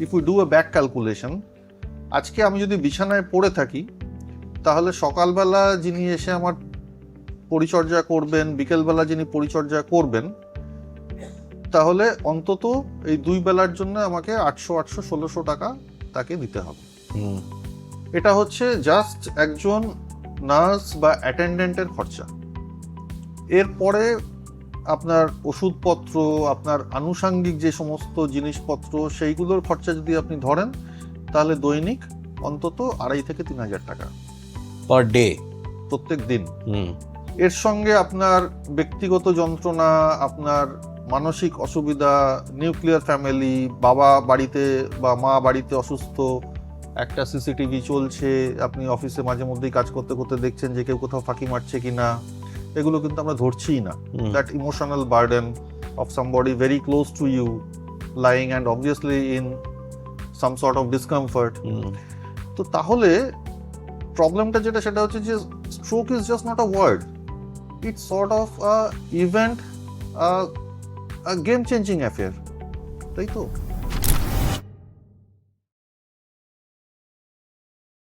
If you do a back calculation আজকে আমি যদি বিছানায় পড়ে থাকি তাহলে সকালবেলা যিনি এসে আমার পরিচর্যা করবেন বিকেলবেলা যিনি পরিচর্যা করবেন তাহলে অন্তত এই দুই বেলার জন্য আমাকে আটশো আটশো ষোলোশো টাকা তাকে দিতে হবে। এটা হচ্ছে জাস্ট একজন নার্স বা অ্যাটেন্ডেন্টের খরচা। এরপরে আপনার ওষুধপত্র আপনার আনুষাঙ্গিক যে সমস্ত জিনিসপত্র সেইগুলোর খরচা যদি আপনি ধরেন তাহলে দৈনিক অন্তত আড়াই থেকে তিন হাজার টাকা। Per day? প্রত্যেক দিন। এর সঙ্গে আপনার ব্যক্তিগত যন্ত্রণা আপনার মানসিক অসুবিধা নিউক্লিয়ার ফ্যামিলি বাবা বাড়িতে বা মা বাড়িতে অসুস্থ একটা সিসিটিভি চলছে আপনি অফিসে মাঝে মধ্যেই কাজ করতে করতে দেখছেন যে কেউ কোথাও ফাঁকি মারছে কিনা। এগুলো কিন্তু আমরা ধরছিই না that emotional burden of somebody very close to you lying and obviously in some sort of discomfort তো তাহলে প্রবলেমটা যেটা সেটা হচ্ছে যে stroke is just not a word it's sort of event game changing affair তাই তো